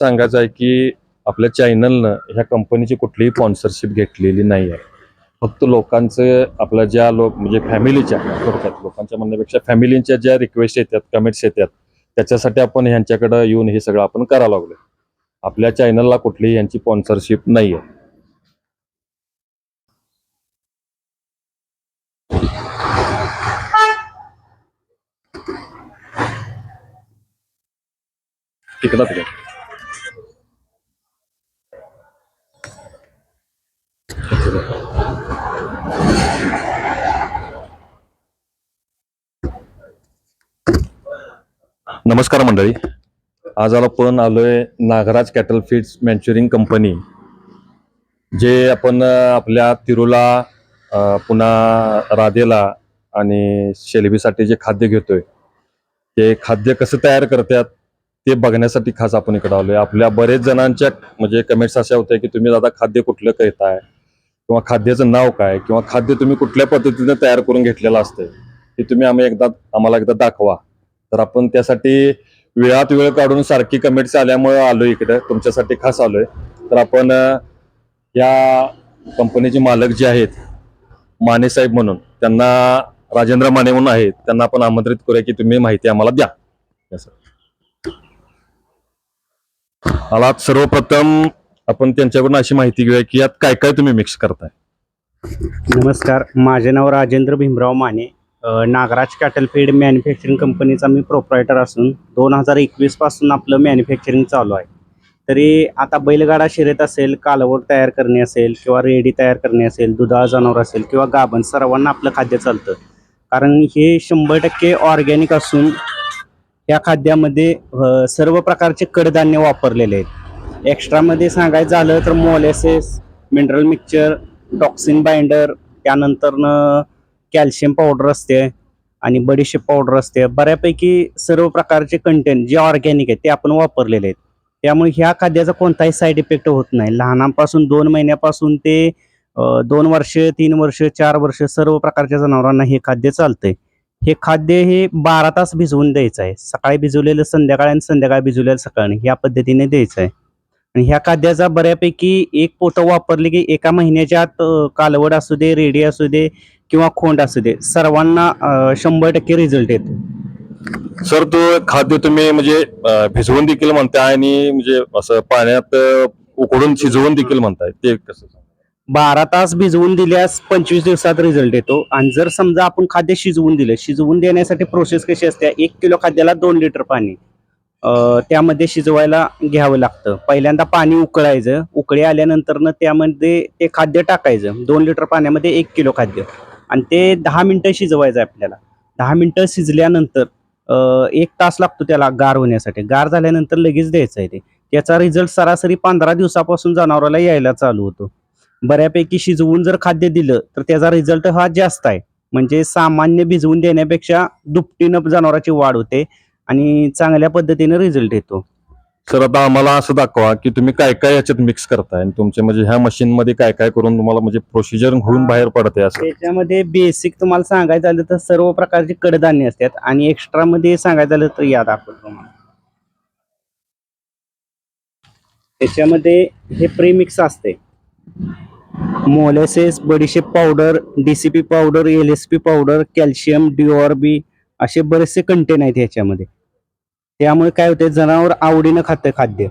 सांगायचं आहे की आपल्या चॅनलनं ह्या कंपनीची कुठलीही स्पॉन्सरशिप घेतलेली नाही आहे. फक्त लोकांचं आपल्या ज्या लोक म्हणजे फॅमिलीच्या थोडक्यात लोकांच्या म्हणण्यापेक्षा फॅमिलीच्या ज्या रिक्वेस्ट येतात कमेंट्स येतात त्याच्यासाठी आपण ह्यांच्याकडं येऊन हे सगळं आपण करायला लागलो आपल्या चॅनलला कुठलीही यांची स्पॉन्सरशिप नाही आहे. तिकडं तिकडे. नमस्कार मंडळी. आज आपण आलोय Nagraj cattle feeds manufacturing company जे आपण आपल्या तिरुला पुन्हा राधेला आणि शेलबीसाठी जे खाद्य घेतोय ते खाद्य कसं तयार करतात ते बघण्यासाठी खास आपण इकडे आलोय. आपल्या बरेच जणांच्या म्हणजे कमेंट्स अशा होत्या की तुम्ही दादा खाद्य कुठलं करताय किंवा खाद्याचं नाव काय? किंवा खाद्य तुम्ही कुठल्या पद्धतीने तयार करून घेतलेलं असतंय? ते तुम्ही आम्ही एकदा आम्हाला एकदा दाखवा. तर आपण त्यासाठी वेळात वेळ काढून सारखी कमेंट्स आल्यामुळे आलो इकडे. तुमच्यासाठी खास आलोय. तर आपण या कंपनीचे मालक जे आहेत माने साहेब म्हणून त्यांना राजेंद्र माने म्हणून आहेत त्यांना आपण आमंत्रित करूया की तुम्ही माहिती आम्हाला द्या. मला सर्वप्रथम आपण त्यांच्याकडून अशी माहिती घेऊया की यात काय काय तुम्ही मिक्स करताय. नमस्कार. माझे नाव Rajendra Bhimrao Mane. Nagraj cattle feed manufacturing कंपनीचा मी प्रोप्रायटर असून दोन हजार एकवीसपासून आपलं मॅन्युफॅक्चरिंग चालू आहे. तरी आता बैलगाडा शर्यत असेल कालवड तयार करणे असेल किंवा रेडी तयार करणे असेल दुधाळ जनावर असेल किंवा गाभण सर्वांना आपलं खाद्य चालतं. कारण हे शंभर टक्के ऑर्गॅनिक असून या खाद्यामध्ये सर्व प्रकारचे कडधान्य वापरलेले आहेत. एक्स्ट्रामध्ये सांगायचं झालं तर molasses mineral mixture toxin binder त्यानंतरनं calcium powder असते आणि बडीशेप पावडर असते. बऱ्यापैकी सर्व प्रकारचे कंटेंट जे ऑर्गॅनिक आहेत ते आपण वापरलेले आहेत. त्यामुळे ह्या खाद्याचा कोणताही साईड इफेक्ट होत नाही. लहानांपासून दोन महिन्यापासून ते दोन वर्ष तीन वर्ष चार वर्ष सर्व प्रकारच्या जनावरांना हे खाद्य चालतंय. हे खाद्य हे बारा तास भिजवून द्यायचं आहे. सकाळी भिजवलेलं संध्याकाळी आणि संध्याकाळी भिजवलेलं सकाळी. या पद्धतीने द्यायचं आहे. आणि ह्या खाद्याचा बऱ्यापैकी एक पोतं वापरले की एका महिन्याच्या आत कालवड असू दे रेडी असू दे किंवा खोंड असू दे सर्वांना शंभर टक्के रिझल्ट येतो. सर तो खाद्य तुम्ही म्हणजे भिजवून देखील म्हणताय आणि म्हणजे असं पाण्यात उकडून शिजवून देखील म्हणताय. ते कसं बारा तास भिजवून दिल्यास पंचवीस दिवसात रिझल्ट येतो. आणि जर समजा आपण खाद्य शिजवून दिलं शिजवून देण्यासाठी प्रोसेस कशी असते? एक किलो खाद्याला दोन लिटर पाणी. त्यामध्ये शिजवायला घ्यावं लागतं. पहिल्यांदा पाणी उकळायचं. उकळी आल्यानंतरनं त्यामध्ये ते खाद्य टाकायचं. दोन लिटर पाण्यामध्ये एक किलो खाद्य. आणि ते दहा मिनटं शिजवायचं आहे आपल्याला. दहा मिनटं शिजल्यानंतर एक तास लागतो त्याला गार होण्यासाठी. गार झाल्यानंतर लगेच द्यायचं आहे ते. त्याचा रिझल्ट सरासरी पंधरा दिवसापासून जनावराला यायला चालू होतो. बऱ्यापैकी शिजवून जर खाद्य दिलं तर त्याचा रिझल्ट हा जास्त आहे. म्हणजे सामान्य भिजवून देण्यापेक्षा दुपटीनं जनावराची वाढ होते. आणि चांगल्या पद्धतीने रिझल्ट येतो. सर आता आम्हाला असं दाखवा की तुम्ही काय काय याच्यात मिक्स करताय आणि तुमचे म्हणजे ह्या मशीन मध्ये काय काय करून तुम्हाला म्हणजे प्रोसिजर होऊन बाहेर पडते असं. त्याच्यामध्ये बेसिक तुम्हाला सांगायचं झालं तर सर्व प्रकारचे कडधान्य असतात आणि एक्स्ट्रा मध्ये सांगायचं झालं तर या दाखवतो तुम्हाला. त्याच्यामध्ये हे प्रीमिक्स असते मोलेसेस बडीशेप powder DCP powder L S P powder calcium DORB असे बरेचसे कंटेन आहेत ह्याच्यामध्ये. त्यामुळे काय होते जनावर आवडीनं खातं खाद्य.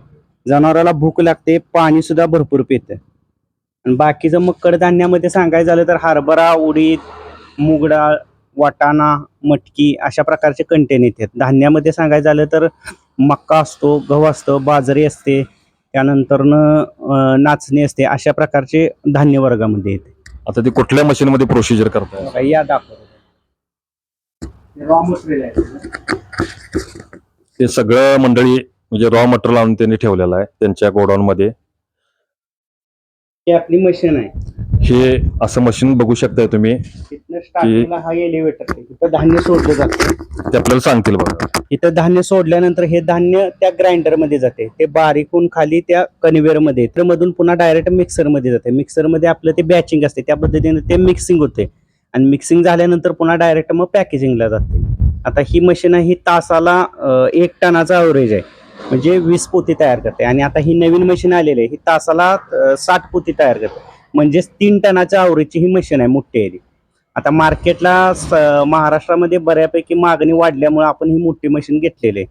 जनावराला भूक लागते पाणी सुद्धा भरपूर पितं. आणि बाकीचं मग कडधान्यामध्ये सांगायचं झालं तर हरभरा उडीद मूग डाळ वाटाणा मटकी अशा प्रकारचे कंटेन येतात. धान्यामध्ये सांगायचं झालं तर मक्का असतो गहू असतो बाजरी असते त्यानंतरनं नाचणी असते अशा प्रकारचे धान्य वर्गामध्ये येते. आता ते कुठल्या मशीन मध्ये प्रोसिजर करताय? बघा, या दाखवतो रॉ मटेरियल आहे. ते सगळं मंडळी म्हणजे रॉ मटेरियल आणून त्यांनी ठेवलेलं आहे त्यांच्या गोडाऊन मध्ये. ही आपली मशीन आहे. हे असं मशीन बघू शकताय तुम्ही स्टार्टिंगला हा एलिव्हेटर धान्य सोडलं जातं. ते आपल्याला सांगतील बघा. इथं धान्य सोडल्यानंतर हे धान्य त्या ग्राइंडरमध्ये जाते. ते बारीक होऊन खाली त्या कन्व्हेअरमध्ये. तर मधून पुन्हा डायरेक्ट मिक्सरमध्ये जाते. मिक्सरमध्ये आपलं ते बॅचिंग असते. त्या पद्धतीने ते मिक्सिंग होते. आणि मिक्सिंग झाल्यानंतर पुन्हा डायरेक्ट मग पॅकेजिंगला जाते. आता ही मशीन आहे ही तासाला एक टनाचा ॲव्हरेज आहे. म्हणजे वीस पोती तयार करते. आणि आता ही नवीन मशीन आलेली आहे ही तासाला साठ पोती तयार करते. म्हणजेच तीन टनाच्या आवरेजची ही मशीन आहे मोठी आहे आता मार्केटला महाराष्ट्रामध्ये बऱ्यापैकी मागणी वाढल्यामुळे आपण ही मोठी मशीन घेतलेली आहे.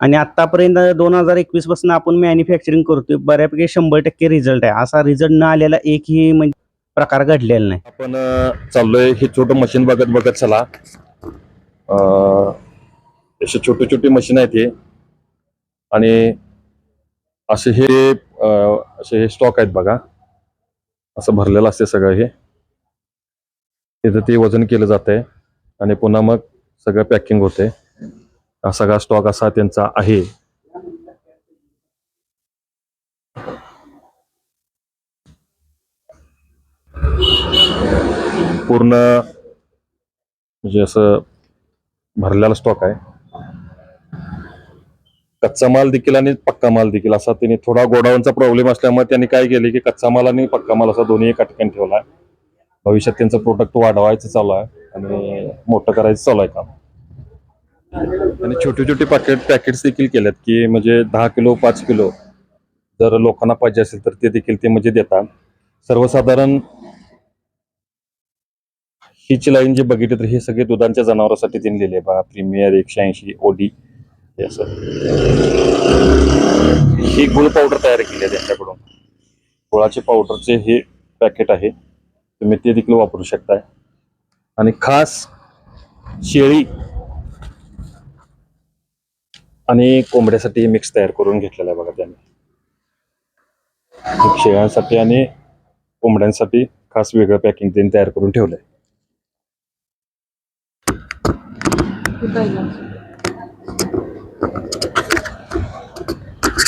आणि आतापर्यंत दोन हजार एकवीसपासून आपण मॅन्युफॅक्चरिंग करतोय बऱ्यापैकी शंभर टक्के रिझल्ट आहे. असा रिझल्ट न आलेला एकही म्हणजे प्रकार घडलेला नाही. आपण चाललोय हे छोटं मशीन बघत बघत चला. असे छोटे छोटे मशीन आहेत हे. आणि असे हे असे हे स्टॉक आहेत बघा. असं भरलेलं असते सगळं हे. तिथं ते वजन केलं जात आहे आणि पुन्हा मग सगळं पॅकिंग होते हा सगळा स्टॉक असा त्यांचा आहे. पूर्ण म्हणजे असं भरलेला स्टॉक आहे. कच्चा माल देखील आणि पक्का माल देखील असा त्यांनी थोडा गोडाऊनचा प्रॉब्लेम असल्यामुळे त्यांनी काय केले की कच्चा माल आणि पक्का माल असा दोन्ही एका ठिकाणी ठेवला आहे. भविष्यात त्यांचं प्रोडक्ट वाढवायचं चालू आहे आणि मोठं करायचं चालू आहे काम. आणि छोटे छोटे पॅकेट पॅकेट्स देखील केलेत की म्हणजे दहा किलो पाच किलो जर लोकांना पाहिजे असेल तर ते देखील ते म्हणजे देतात. सर्वसाधारण हिची लाईन जे बघितली तर हे सगळे दुधांच्या जनावरांसाठी त्यांनी लिहिले बघा प्रीमियर एकशे ऐंशी ओडी हे असं. ही गुळ पावडर तयार केली आहे त्यांच्याकडून. गुळाचे पावडरचे हे पॅकेट आहे. तुम्ही ते देखील वापरू शकताय. आणि खास शेळी आणि कोंबड्यासाठी मिक्स तयार करून घेतलेला आहे बघा त्यांनी. शेळ्यांसाठी आणि कोंबड्यांसाठी खास वेगळं पॅकिंग त्यांनी तयार करून ठेवलंय.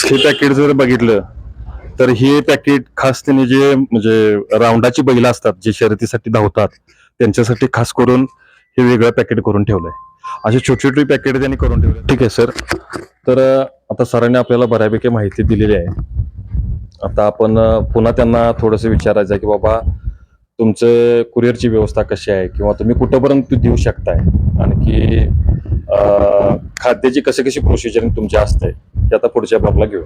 हे पॅकेट जर बघितलं तर हे पॅकेट खास त्यांनी जे म्हणजे राऊंडाची बैल असतात जे शर्यतीसाठी धावतात त्यांच्यासाठी खास करून हे वेगळं पॅकेट करून ठेवलंय. असे छोटे छोटे पॅकेट त्यांनी करून ठेवले. ठीक आहे सर तर आता सरांनी आपल्याला बऱ्यापैकी माहिती दिलेली आहे. आता आपण पुन्हा त्यांना थोडंसं विचारायचं आहे की बाबा तुमचं कुरिअरची व्यवस्था कशी आहे? किंवा तुम्ही कुठंपर्यंत देऊ शकताय? आणखी खाद्याची कशी कशी प्रोसिजर तुमची असते? ते आता पुढच्या ब्लॉगला घेऊ.